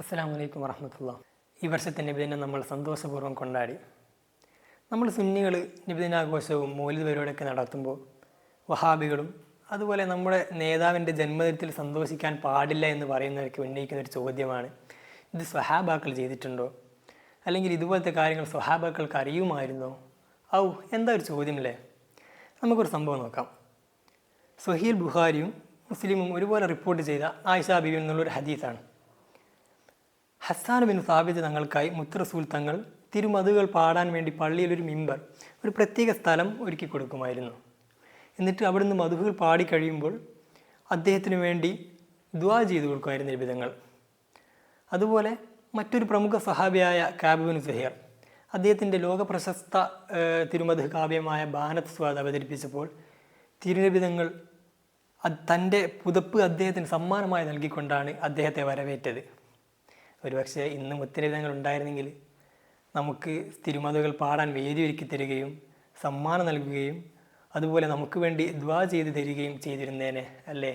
അസ്സാം വലൈക്കും വറഹമത്തുള്ള. ഈ വർഷത്തെ നബിദിനം നമ്മൾ സന്തോഷപൂർവം കൊണ്ടാടി. നമ്മൾ സുന്നികൾ നബിദിനാഘോഷവും മൗലിദ് പരിപാടിയൊക്കെ നടത്തുമ്പോൾ വഹാബികളും അതുപോലെ നമ്മുടെ നേതാവിന്റെ ജന്മദിനത്തിൽ സന്തോഷിക്കാൻ പാടില്ല എന്ന് പറയുന്നവർക്ക് ഉന്നയിക്കുന്ന ഒരു ചോദ്യമാണ് ഇത് സ്വഹാബാക്കൾ ചെയ്തിട്ടുണ്ടോ? അല്ലെങ്കിൽ ഇതുപോലത്തെ കാര്യങ്ങൾ സ്വഹാബാക്കൾക്ക് അറിയുമായിരുന്നോ? ഔ എന്താ ഒരു ചോദ്യമല്ലേ? നമുക്കൊരു സംഭവം നോക്കാം. സുഹീൽ ബുഹാരിയും മുസ്ലിമും ഒരുപോലെ റിപ്പോർട്ട് ചെയ്ത ആയിഷ ബിബി എന്നുള്ളൊരു ഹദീസാണ്. ഹസ്സാൻ ബിൻ സാബിദ് തങ്ങൾക്കായി മുത്തറസൂൽ തങ്ങൾ തിരുമതുകൾ പാടാൻ വേണ്ടി പള്ളിയിൽ ഒരു മിമ്പർ ഒരു പ്രത്യേക സ്ഥലം ഒരുക്കി കൊടുക്കുമായിരുന്നു. എന്നിട്ട് അവിടുന്ന് മധുകൾ പാടിക്കഴിയുമ്പോൾ അദ്ദേഹത്തിന് വേണ്ടി ദ്വാ ചെയ്തു കൊടുക്കുമായിരുന്നു വിധങ്ങൾ അതുപോലെ മറ്റൊരു പ്രമുഖ സഹാബിയായ കാബുബിൻ സുഹേർ അദ്ദേഹത്തിന്റെ ലോക പ്രശസ്ത തിരുമധു കാവ്യമായ ബാനത്ത് സ്വാദ് അവതരിപ്പിച്ചപ്പോൾ തിരുനിബിതങ്ങൾ തന്റെ പുതപ്പ് അദ്ദേഹത്തിന് സമ്മാനമായി നൽകിക്കൊണ്ടാണ് അദ്ദേഹത്തെ വരവേറ്റത്. ഒരുപക്ഷെ ഇന്ന് മുത്തരവിധങ്ങൾ ഉണ്ടായിരുന്നെങ്കിൽ നമുക്ക് തിരുമതകൾ പാടാൻ വേദി ഒരുക്കി തരികയും സമ്മാനം നൽകുകയും അതുപോലെ നമുക്ക് വേണ്ടി ദ്വാ ചെയ്ത് തരികയും ചെയ്തിരുന്നേനെ അല്ലേ?